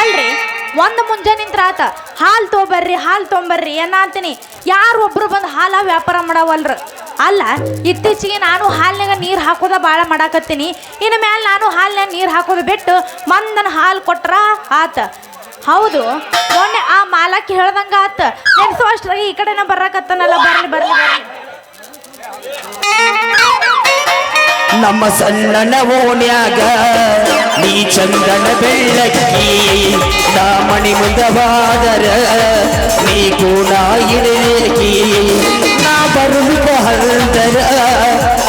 ಅಲ್ರಿ, ಒಂದು ಮುಂಜಾನೆ ಆತ, ಹಾಲು ತೊಗೊಬರ್ರಿ ಹಾಲು ತೊಗೊಂಬರ್ರಿ ಏನ ಅಂತೀನಿ ಯಾರು ಒಬ್ರು ಬಂದು ಹಾಲ ವ್ಯಾಪಾರ ಮಾಡವಲ್ರ? ಅಲ್ಲ, ಇತ್ತೀಚೆಗೆ ನಾನು ಹಾಲಿನಾಗ ನೀರು ಹಾಕೋದ ಭಾಳ ಮಾಡಾಕತ್ತೀನಿ. ಇನ್ನು ಮ್ಯಾಲೆ ನಾನು ಹಾಲಿನಾಗ ನೀರು ಹಾಕೋದು ಬಿಟ್ಟು ಮಂದನ ಹಾಲು ಕೊಟ್ರ ಆತ. ಹೌದು, ಮೊನ್ನೆ ಆ ಮಾಲಕ್ಕೆ ಹೇಳ್ದಂಗ ಆತ. ನೆನ್ಸೋ ಅಷ್ಟ್ರಾಗಿ ಈ ಕಡೆನ ಬರಾಕತ್ತನಲ್ಲ ಬರ್ಲಿ ಬರ್ಲಿ ಬರ್ಲಿ ನಮ್ಮ ಸಣ್ಣನ ಓಣ್ಯಾಗ ನೀ ಚಂದನ ಬೆಳ್ಳಕ್ಕಿ, ನಾ ಮಣಿ ಮುಂದವಾದರ ನೀ ಕೂಡ ಇಡಲೇಕಿ ನಾ ಬರುವ ಹಂದರ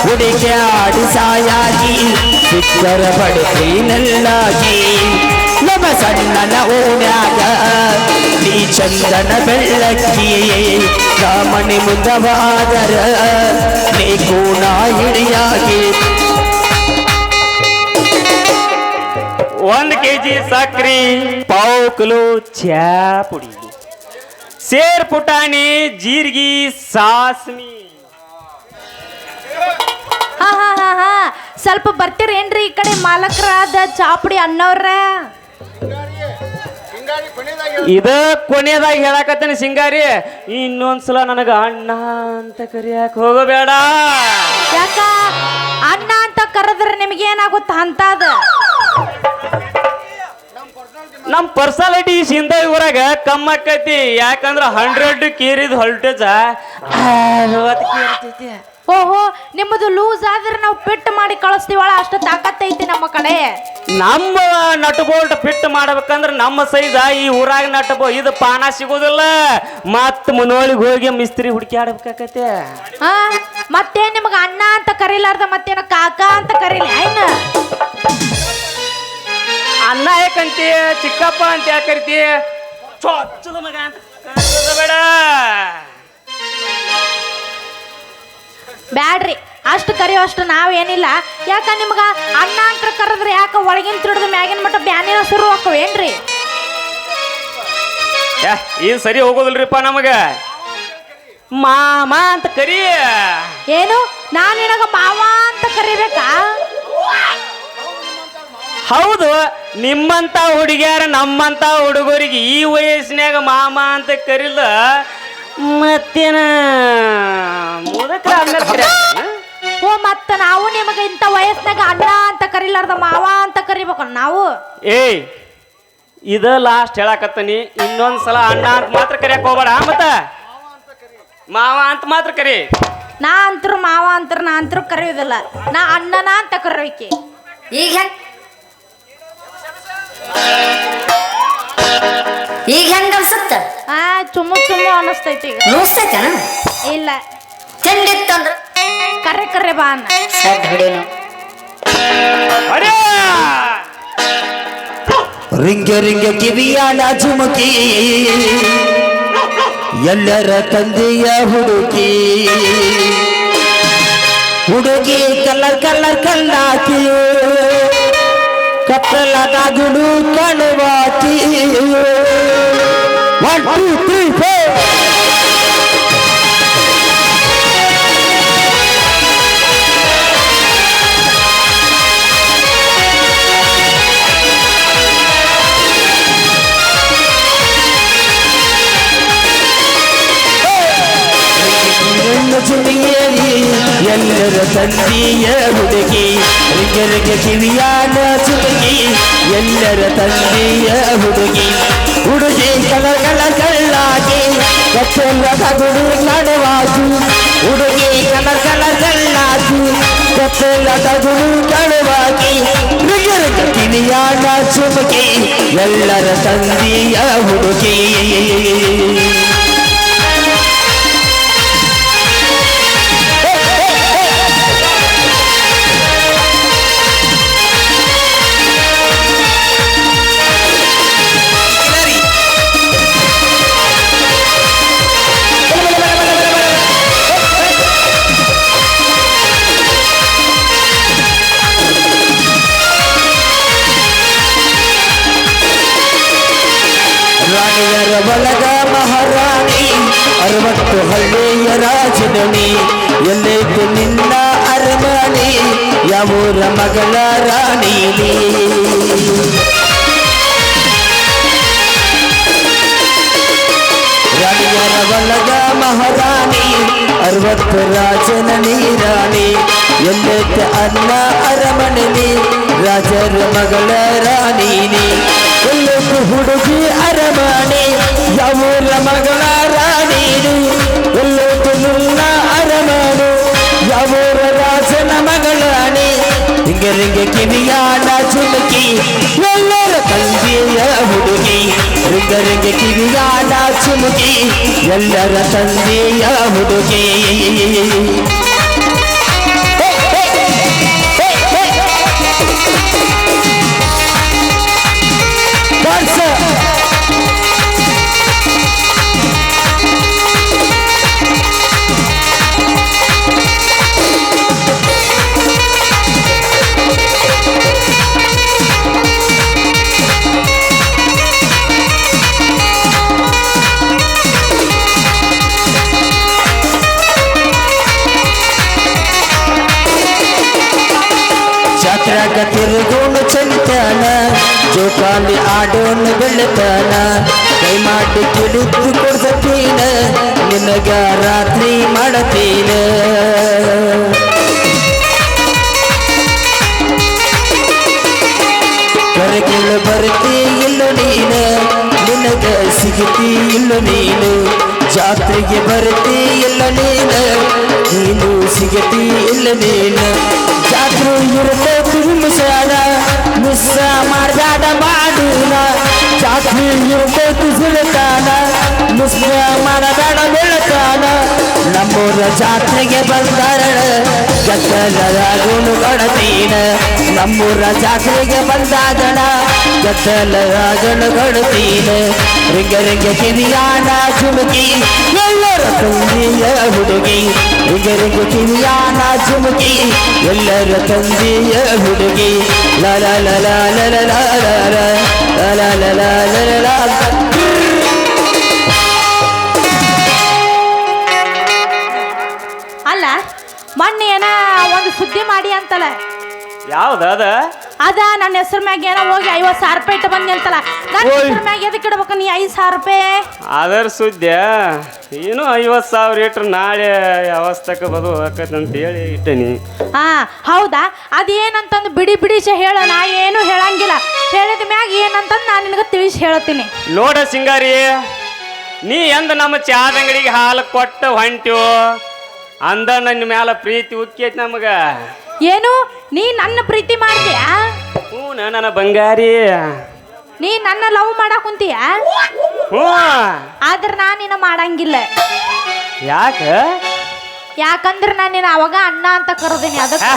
ಹುಡುಗಿ ಆಡಿ ಸಾಯಾಗಿ, ಸಿಕ್ಕರ ಪಡೆದೇನಲ್ಲಾಗಿ ಸಣ್ಣನ ಓಣ್ಯಾಗ ನೀ ಚಂದನ ಬೆಳ್ಳಕ್ಕಿ ನಾ ಮಣಿ ಮುಂದವಾದರ ನೀ ಕೂಡ ಹಿಡಿಯಾಗಿ ಒಂದು ಕೆಜಿ ಸಕ್ರಿ, ಪಾವ್ ಕಿಲೋ ಚಾ ಪುಡಿ. ಸೇರ್ ಪುಟಾಣಿ, ಜೀರಿಗೆ, ಸಾಸ್ಮಿ. ಹಾ ಹಾ ಹಾ ಹಾ. ಸ್ವಲ್ಪ ಬರ್ತೀರೇನ್ರಿ ಈ ಕಡೆ ಮಾಲಕರಾದ ಚಾಪುಡಿ ಅನ್ನೋರ ಇದ ಕೊನೆಯದಾಗ ಹೇಳಾಕತ್ತೇನೆ ಸಿಂಗಾರಿ. ಇನ್ನೊಂದ್ಸಲ ನನಗ ಅಣ್ಣ ಅಂತ ಕರಿಯಾಕ ಹೋಗಬೇಡ. ಯಾಕ? ಅಣ್ಣ ಅಂತ ಕರೆದ್ರೆ ನಿಮಗೆ ಏನಾಗುತ್ತೆ ಅಂತದ? ನಮ್ ಪರ್ಸನಾಲಿಟಿ ಸಿಂಧ ಊರಾಗ ಕಮ್ಮ ಆಕೈತಿ. ಯಾಕಂದ್ರ ಹಂಡ್ರೆಡ್ ಕೇರಿದ ಹೊಲ್ಟೇಜ ಓಹೋ ನಿಮ್ಮದು ಲೂಸ್ ಆದ್ರೆ ನಾವು ಫಿಟ್ ಮಾಡಿ ಕಳಿಸ್ತೀವಳ ಅಷ್ಟು ತಾಕತ್ತೈತಿ ನಮ್ಮ ಕಡೆ. ನಮ್ಮ ನಟ್ ಬೋಲ್ಟ್ ಫಿಟ್ ಮಾಡ್ಬೇಕಂದ್ರ ನಮ್ಮ ಸೈಜ್ ಈ ಊರಾಗ ನಟ್ ಬೋ ಇದು ಪಾನ ಸಿಗೋದಿಲ್ಲ. ಮತ್ ಮುನೋಳಿಗೆ ಹೋಗಿ ಮಿಸ್ತ್ರಿ ಹುಡುಕಿ ಆಡ್ಬೇಕಾಕೈತೆ. ಹಾ ಮತ್ತೆ ನಿಮ್ಗೆ ಅಣ್ಣ ಅಂತ ಕರೀಲಾರ್ದ ಮತ್ತೇನ ಕಾಕ ಅಂತ ಕರೀಲಿ? ಏನ? ಅಣ್ಣ ಯಾಕಂತಿ? ಚಿಕ್ಕಪ್ಪ ಅಂತ ಯಾಕೆ ಕರಿತಿ? ಚೊಚ್ಚಲ ಮಗ ಅಂತ ಕರ್ಸೋದು ಬೇಡ. ಬ್ಯಾಡ್ರಿ. ಅಷ್ಟು ಕರೆಯೋಷ್ಟು ನಾವೇನಿಲ್ಲ ಯಾಕ ನಿಮ್ಗೆ ಅಣ್ಣ ಅಂತ ಕರೆದ್ರೆ ಯಾಕ ಒಳಗಿನ ತಿಡಿದು ಮ್ಯಾಗಿನ ಮಟ್ಟ ಬ್ಯಾನಿನ ಶುರು ಹಾಕವೇನ್ರಿ ಏನ್ ಇದು ಸರಿ ಹೋಗೋದಿಲ್ರಿಪ್ಪ ನಮಗ? ಮಾಮ ಅಂತ ಕರಿ. ಏನು? ನಾನು ನಿನಗ ಮಾವ ಅಂತ ಕರಿಬೇಕಾ? ಹೌದು ನಿಮ್ಮಂತ ಹುಡುಗಿಯರ ನಮ್ಮಂತ ಹುಡುಗರಿಗೆ ಈ ವಯಸ್ಸಿನಾಗ ಮಾಮ ಅಂತ ಕರಿಲ್ಲ ಮತ್ತೇನ? ಮುದಕ್ರ? ಓ ಮತ್ತ ನಾವು ನಿಮಗೆ ಇಂಥ ವಯಸ್ಸಿನಾಗ ಅಣ್ಣ ಅಂತ ಕರಿಲಾರ್ದ ಮಾವ ಅಂತ ಕರಿಬೇಕು ನಾವು. ಏಯ್ ಇದ ಲಾಸ್ಟ್ ಹೇಳಾಕತ್ತೀನಿ. ಇನ್ನೊಂದ್ ಸಲ ಅಣ್ಣ ಅಂತ ಮಾತ್ರ ಕರಿಯಕ್ ಹೋಗಬೇಡ ಮತ್ತ? ಮಾವ ಅಂತ ಮಾತ್ರ ಕರಿ. ನಾ ಅಂತರು ಮಾವ ಅಂತರು ನಾ ಅಂತರು ಕರೆಯೋದಿಲ್ಲ ನಾ ಅಣ್ಣನ ಅಂತ ಕರಿಯೋಕೆ ಈಗ ಹೆಂಗ್? ಈಗ ಹೆಂಗ ಅನ್ಸತ್ತ? ಆ ಚುಮ್ಮು ಚುಮ್ಮು ಅನಿಸ್ತೈತಿ ಈಗ. ನುಸ್ತೈತೇನ ಇಲ್ಲ. ತಿಂಡಿತ್ತಂದ್ರ ಕರೆ ಕರೆ ಬಾ ಅನ್ನ. ಸಡ್ ರಿಂಗೆ! ರಿಂಗ ರಿಂಗ ಕಿವಿಯಾನ ঝুমಕಿ ಎಲ್ಲರ ತಂದೆಯ ಹುಡುಕಿ. ಹುಡುಗಿ ಕಲ್ಲರ್ ಕಲ್ಲರ್ ಕಲ್ಲಾಕಿ. కప్పల నగుడు కణవాటి one two three four to me ಎಲ್ಲರ ತಂದೆಯ ಹುಡುಗಿ ರಿಂಗರಿಗೆ ಕಿವಿಯಾನ ಚುಟುಕಿ ಎಲ್ಲರ ತಂದೆಯ ಹುಡುಗಿ. ಹುಡುಗಿ ಕಲಗಳ ಕಳ್ಳಾಗಿ ಕಚ್ಚಲ್ಲದ ಗುಡು ಹುಡುಗಿ ಕಲಗಳ ಕಳ್ಳಾಗಿ ಕಚ್ಚಲ್ಲದ ಗುಡು ನಡುವಾಗಿ ರಿಂಗರಿಗೆ ಕಿವಿಯಾನ ಚುಮುಕಿ ಎಲ್ಲರ ತಂದೆಯ ಹುಡುಗಿ. ಹಳ್ಳಿಯ ರಾಜಧಾನಿ. ಎಲ್ಲೈತು ನಿನ್ನ ಅರಮನೆ, ಯಾವೂರ ಮಗಳ ರಾಣಿ ರಾಣಿಯರ ವಲ್ಲದ ಮಹಾರಾಣಿ, ಅರವತ್ತು ರಾಜನ ನೀರಾಣಿ. ಎಲ್ಲೈತೆ ಅನ್ನ ಅರಮನೆ ರಾಜರ ಮಗಳ ರಾಣಿ ಎಲ್ಲೈತು ಹುಡುಗಿ ಅರಮನೆ, ಯಾವೂರ ಮಗಳ ರಾಣಿ ಯಾವೂರ ರಾಜನ ಮಗಳಾಣಿ ಹಿಂಗರಿಗೆ ಕಿವಿಯಾಡ ಚುಮುಕಿ ಎಲ್ಲರ ತಂದೆಯ ಹುಡುಗಿ ರಿಂಗರಿಗೆ ಕಿವಿಯಾಡ ಚುಮುಕಿ ಎಲ್ಲರ ತಂದೆಯ ಹುಡುಗಿ ಕೈ ಮಾಡಿ ಕಿಡಿದು ಕೊಡ್ಸತೀನ ನಿನಗ ರಾತ್ರಿ ಮಾಡತೀನ ಕರಗಿಲು ಬರ್ತಿ ಇಲ್ಲ ನೀನ, ನಿನಗ ಸಿಗತಿ ಇಲ್ಲ ನೀನು. ಜಾತ್ರೆಗೆ ಬರ್ತಿ ಇಲ್ಲ ನೀನು ನೀನು ಸಿಗತಿ ಇಲ್ಲ ನೀನು. ಜಾತ್ರೆ ಇರ್ತೈತಿ चाहती हूँ दूसरे का ना ಮಿಸ್ ಮನದಡ ಬೆಳತಾನ ನಮ್ಮೂರ ಜಾತ್ರೆಗೆ ಬಂದಾರ ಗುಣು ಕೊಡತೀನ ನಮ್ಮೂರ ಜಾತ್ರೆಗೆ ಬಂದಾದಣ ಗುಣು ಕೊಡತೀನ ರಿಂಗ ರಿಂಗ ಕಿರಿಯಾನ ಚುಮುಕಿ ಎಲ್ಲರ ತಂದೆಯ ಹುಡುಗಿ ರಿಂಗ ರಿಂಗ ಕಿರಿಯಾನ ಚುಮುಕಿ ಎಲ್ಲರ ತಂದೆಯ ಹುಡುಗಿ ಲಲ ಲಲ ಲಲ ಲಲ ಲಲ ಲಲ ಲಲ ಲ ಯಾವ್ದ ಅದ? ಅದ ನನ್ನ ಹೆಸರು ಮ್ಯಾಗ ಏನೋ ಹೋಗಿ ಐವತ್ತು ಸಾವಿರ ರೂಪಾಯಿ ಇಟ್ಟು ಬಂದಿ ಅಂತಲ್ಲ. ನನ್ನ ಓಯ್. ಹೆಸರು ಮ್ಯಾಗ ಎದಕ್ಕೆ ಇಡ್ಬೇಕು ನೀ ಐದು ಸಾವಿರ ರೂಪಾಯಿ? ಅದರ ಸುದ್ದಿ ಏನು ಐವತ್ತು ಸಾವಿರ ಇಟ್ರು ನಾಳೆ ಅವಸ್ಥಕ್ಕೆ ಬದು ಆಕತ್ ಅಂತ ಹೇಳಿ ಇಟ್ಟನಿ. ಹಾ ಹೌದಾ? ಅದೇನಂತಂದು ಬಿಡಿ ಬಿಡಿಸಿ ಹೇಳ ನಾ ಏನು ಹೇಳಂಗಿಲ್ಲ. ಹೇಳಿದ ಮ್ಯಾಗ ಏನಂತಂದು ನಾನು ನಿನಗೆ ತಿಳಿಸಿ ಹೇಳ್ತೀನಿ. ನೋಡ ಸಿಂಗಾರಿ ನೀ ಎಂದ ನಮ್ಮ ಚಾದ ಅಂಗಡಿಗೆ ಹಾಲು ಕೊಟ್ಟು ಹೊಂಟ್ಯೋ? ಅಂದ ನನ್ನ ಮ್ಯಾಲ ಪ್ರೀತಿ ಉಕ್ಕೈತಿ ನಮಗ. ಏನು? ನೀ ನನ್ನ ಪ್ರೀತಿ ಮಾಡ್ತೀಯಾ? ಹ್ಞೂ ನನ್ನ ಬಂಗಾರಿ. ನೀ ನನ್ನ ಲವ್ ಮಾಡಕ್ ಕುಂತೀಯ? ಹ್ಞೂ. ಆದ್ರೆ ನಾನು ನಿನ್ನ ಮಾಡಂಗಿಲ್ಲ. ಯಾಕ? ಯಾಕಂದ್ರೆ ನಾನು ನಿನ್ನ ಅವಾಗ ಅಣ್ಣ ಅಂತ ಕರೆದೀನಿ ಅದಕ್ಕೆ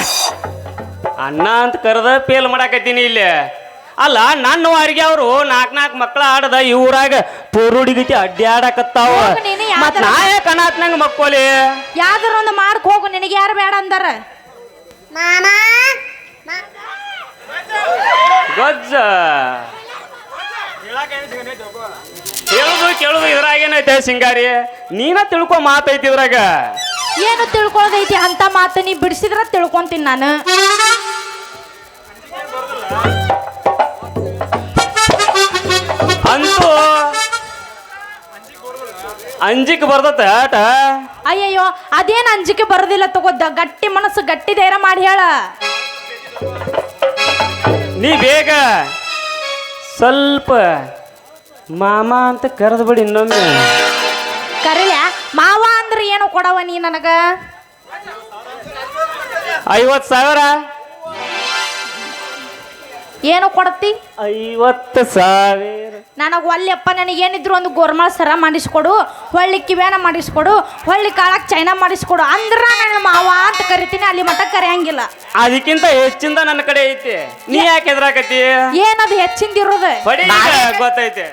ಅಣ್ಣ ಅಂತ ಕರೆದ ಪೇಲ್ ಮಾಡಾಕತ್ತೀನಿ ಇಲ್ಲಿ. ಅಲ್ಲ ನನ್ನ ವಾರಿಗೆ ಅವರು ನಾಲ್ಕು ನಾಲ್ಕು ಮಕ್ಕಳ ಆಡದ ಈ ಊರಾಗ ಪೋರುಡಿಗತಿ ಅಡ್ಡಾಡಕತ್ತಾವ ಹೋಗು ನೀನು ಮತ್ ಯಾವ್ದಾರ- ನಾ ಯಾಕೆ ಅನಾತ್ನಂಗ ಮಕ್ಕೋಲಿ? ಯಾವ್ದಾರ ಒಂದು ಮಾರ್ಕ್ ಹೋಗು ನಿನಗೆ ಯಾರು ಬೇಡ ಅಂದಾರ? ಗಜ್ಜ. ಕೇಳುದು ಕೇಳುದು ಇದ್ರಾಗ ಏನೈತೆ ಸಿಂಗಾರಿ? ನೀನ ತಿಳ್ಕೊ ಮಾತೈತಿ ಇದ್ರಾಗ. ಏನು ತಿಳ್ಕೊಳ್ಳೋದೈತಿ ಅಂತ ಮಾತು ನೀ ಬಿಡಿಸಿದ್ರ ತಿಳ್ಕೊಂತೀನಿ ನಾನು. ಅಂತೂ ಅಂಜಿಕ್ ಬರ್ತತ ಆಟ? ಅಯ್ಯಯ್ಯೋ ಅದೇನು ಅಂಜಿಕೆ ಬರೋದಿಲ್ಲ ತಗೋದ ಗಟ್ಟಿ ಮನಸ್ಸು ಗಟ್ಟಿ ಧೈರ್ಯ ಮಾಡಿ ಹೇಳ. ನೀ ಬೇಗ ಸ್ವಲ್ಪ ಮಾಮ ಅಂತ ಕರೆದು ಬಿಡಿ ಇನ್ನೊಮ್ಮೆ. ಕರೀಲ ಮಾವ ಅಂದ್ರೆ ಏನು ಕೊಡವ ನೀ ನನಗ? ಐವತ್ತು ಸಾವಿರ? ಏನು ಕೊಡತ್ತಿ ಐವತ್ತು ಸಾವಿರ. ನನಗೆ ಒಲ್ಲೆಪ್ಪ ನನಗೇನಿದ್ರು ಒಂದು ಗೋರ್ಮಳ ಸರ ಮಾಡಿಸ್ಕೊಡು ಹೊಳ್ಳಿ ಕಿವ್ಯಾನ ಮಾಡಿಸ್ಕೊಡು ಹೊಳ್ಳಿ ಕಾಳಕ್ಕೆ ಚೈನಾ ಮಾಡಿಸ್ಕೊಡು. ಅಂದ್ರ ನನ್ನ ಮಾವ ಅಂತ ಕರಿತೀನಿ ಅಲ್ಲಿ ಮಟ್ಟ ಕರೆಯಂಗಿಲ್ಲ. ಅದಕ್ಕಿಂತ ಹೆಚ್ಚಿಂದ ನನ್ನ ಕಡೆ ಐತಿ. ನೀ ಯಾಕೆ ಎದ್ರಾಕತಿ ಏನದು ಹೆಚ್ಚಿಂದಿರೋದು ಬಡಿ ಗೊತ್ತೈತೆ.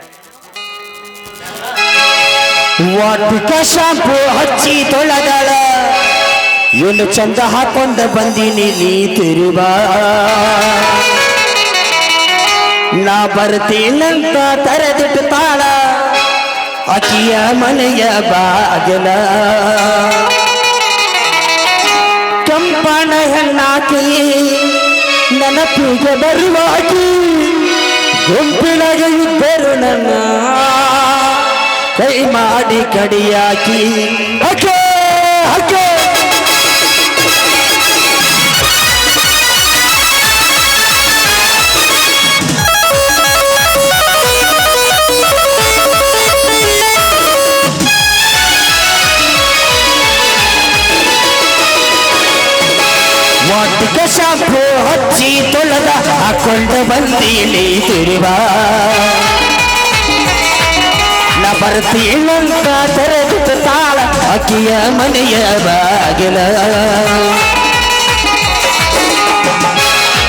ವಾಟಿಕ ಶಾಂಪು ಹಚ್ಚಿ ತೊಳೆದಳ. ಏನು ಚಂದ ಹಾಕೊಂಡ ಬಂದೀನಿ ನೀ ತಿರುಬ ನಾ ಬರ್ತೀನಂತ ತೆರೆದಿಟ್ಟು ತಾಳ ಅಕಿಯ ಮನೆಯ ಬಾಗಿಲ. ಕೆಂಪಣ ಹೆಣ್ಣಾಕಿ, ನೆನಪಿಗೆ ಬರುವಾಗಿ ಗುಂಪಿನಾಗ ಇದ್ದರು ನನ್ನ. ಕೈ ಮಾಡಿ ಕಡಿಯಾಕಿ, ಹಕ್ಕೆ ಹಕ್ಕೆ சொல்லதா கொண்ட பந்தியிலே திருவா ಬರ್ತಿ ಇಲ್ಲಂತ ತೆರೆದಿತ್ತು ತಾಳ ಅಕ್ಕಿಯ ಮನೆಯ ಬಾಗಿಲ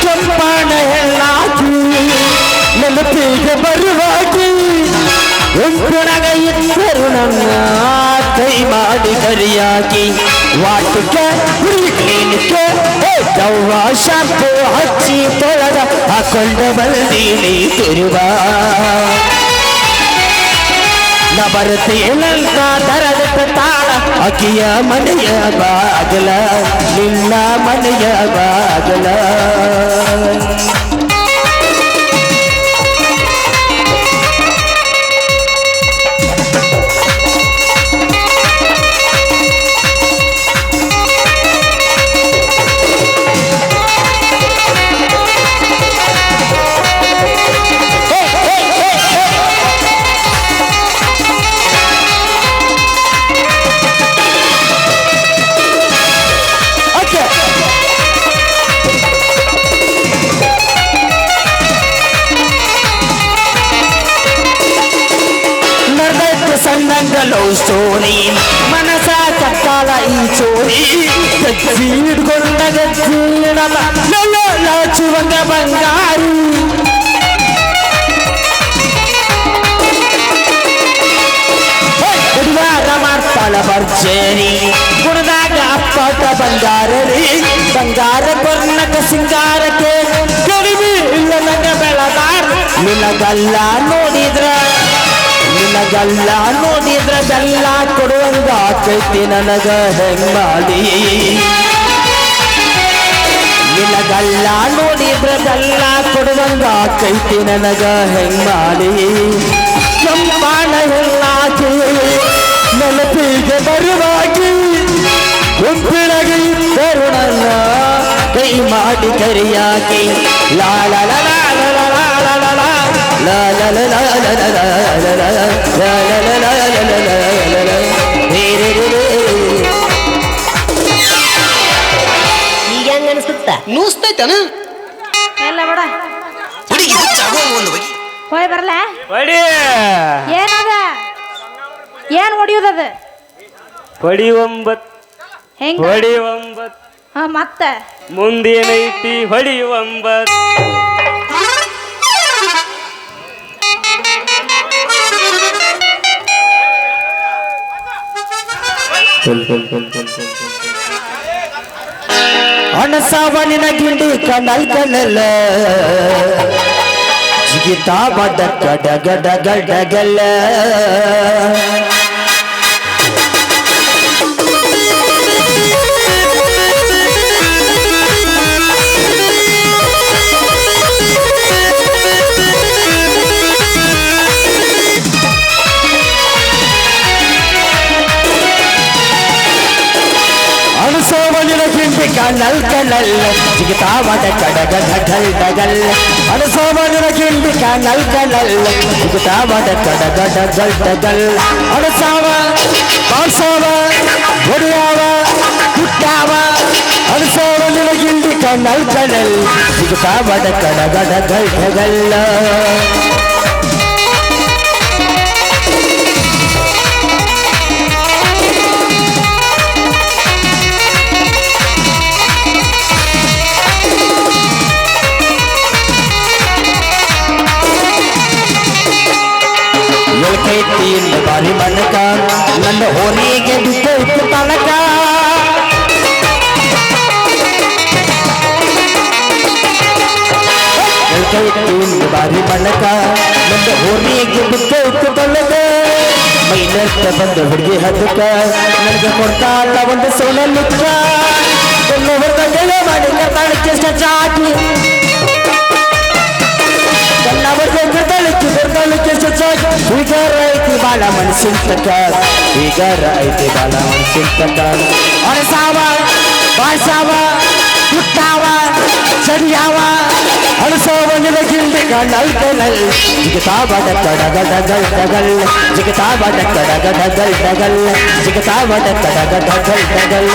ಕೆಂಪಣ ಎಲ್ಲಾಕಿ ನೆನಪಿಗೆ ಬರುವಾಗಿ ಉಂಟುನಗ ಇದ್ದರು ನನ್ನ ಕೈ ಮಾಡಿ ಕರಿಯಾಕಿ ವಾಟಿಕೆ ಹುಡುಕಿ ഷാപ്പ് അച്ചി തൊഴത ആ കൊണ്ടവൾ നീ തരുവാ ನಬರ್ತೀನಂತ ದರದ ತಾಳ ಅಕ್ಕಿಯ ಮನೆಯ ಬಾಗಲ ನಿನ್ನ ಮನೆಯ ಬಾಗಲ ಚೋರಿ ಮನಸ ಚಪ್ಪಾಳ ಈ ಚೋರಿ ಸೀಡ್ಕೊಂಡ ಲಾಚುವಂಗ ಬಂಗಾರಿ ಮಾಡ್ತಾಳ ಬರ್ಜೇರಿ ಗುಣದಾಗ ಅಪ್ಪಾಟ ಬಂಗಾರರಿ ಬಂಗಾರ ಬರ್ಣಕ ಸಿಂಗಾರಕ್ಕೆ ಕಡಿಮೆ ಇಲ್ಲ ನಂಗೆ ಬೆಳಗಾರ ನಿನಗಲ್ಲ ನೋಡಿದ್ರ ನಿನಗಲ್ಲ ನೋಡಿದ್ರ ಬೆಲ್ಲ ಕೊಡುವಂಗ ಆಕೈತಿ ನನಗ, ಹೆಂಗ್ ಮಾಡಿ? ನಿನಗಲ್ಲ ನೋಡಿದ್ರ ಬೆಲ್ಲ ಕೊಡುವಂಗ ಆಕೈತಿ ನನಗ, ಹೆಂಗ್ ಮಾಡಿ? ಕೆಂಪಾಣ ಹೆಣ್ಣಾಕಿ ನೆನಪಿಗೆ ಬರುವಾಗಿ ಉಪ್ಪಿಣಗಿ ನನ್ನ ಕೈ ಮಾಡಿ ಕರಿಯಾಕಿ ಲಾ ಈಗ ಹೆಂಗ ಅನ್ಸುತ್ತ ನೂಸ್ತೈತನ ಎಲ್ಲ ಬಿಡ ಹುಡುಗಿ ಹುಚ್ಚಾಗೋ ಒಂದು ಬಗೆ ಹೋಯ್ ಬರಲ್ಲ ಹೊಡಿ ಏನದ ಏನ್ ಹೊಡಿಯೋದದ ಹೊಡಿ ಒಂಬತ್ ಹೆಂಗ ಹೊಡಿ ಒಂಬತ್ ಹಾ ಮತ್ತ ಮುಂದೇನೈತಿ ಹೊಡಿ ಒಂಬತ್ ಅಣಸಾವಣಿನ ಗಿಂಡಿ ಕಣ್ಣಲ್ ಕಣ್ಣಲ್ಲ ಜಿಗಿತಾ ಬಡ ಗಡ ಗಡ ಗಡಗಲ್ಲ சிகுதாவட கடகல் டகல் அனுசாவன கிண்டி கனல் கனல் சிகுதாவட கடகடகல் டகல் அனுசாவ பாசாவ ஒடியாவ குட்டாவ அனுசாவன கிண்டி கனல் கனல் சிகுதாவட கடகடகல் டகல் ಐತಿ ಬಾರಿ ಮನಕ. ನನ್ನ ಹೋಲಿಗೆ ಬಿದ್ದು ಇತ್ತು ತನಕ. ಬಾರಿ ಬಣ್ಣಕ ನನ್ನ ಹೋಲಿಗೆ ಬಿದ್ದು ಇತ್ತು ತನಕ. ಮೈನತ್ತ ಬಂದ ಹುಡುಗಿ ಹದ್ದಕ್ಕ ನನಗೆ ಕೊಡ್ತಾಳ ಒಂದು ಸೋಲಲ್ಲುತ್ತ ಎಲ್ಲೋ ಹೊರಗಡೆ ಮಾಡಿಲ್ಲ ತಾಳಕ್ಕೆ ಚಾಟಿ ಎಲ್ಲ ಬರ್ಬೇಕು ಬಾಳ ಮನಸ್ಸಿನ ತಕ ಈಗರ ಐತಿ ಬಾಳ ಮನಸ್ಸಿನ ತಕ ಅರಸಾವ ಬಾಳ್ಸಾವ ಹುಟ್ಟಾವ ಸರಿಯಾವ ಅಳಸೋವ ನಿಲಗಿಂದ ಕಣ್ಣಲ್ ಕಣ್ಣಲ್ ಜಿಗತಾ ಬಾಡ ಕಡಗ ಡಗಲ್ ಡಗಲ್ ಜಿಗತಾ ಬಾಡ ಕಡಗ ಡಗಲ್ ಡಗಲ್ ಜಿಗತಾ ಬಾಡ ಕಡಗ ಡಗಲ್ ಡಗಲ್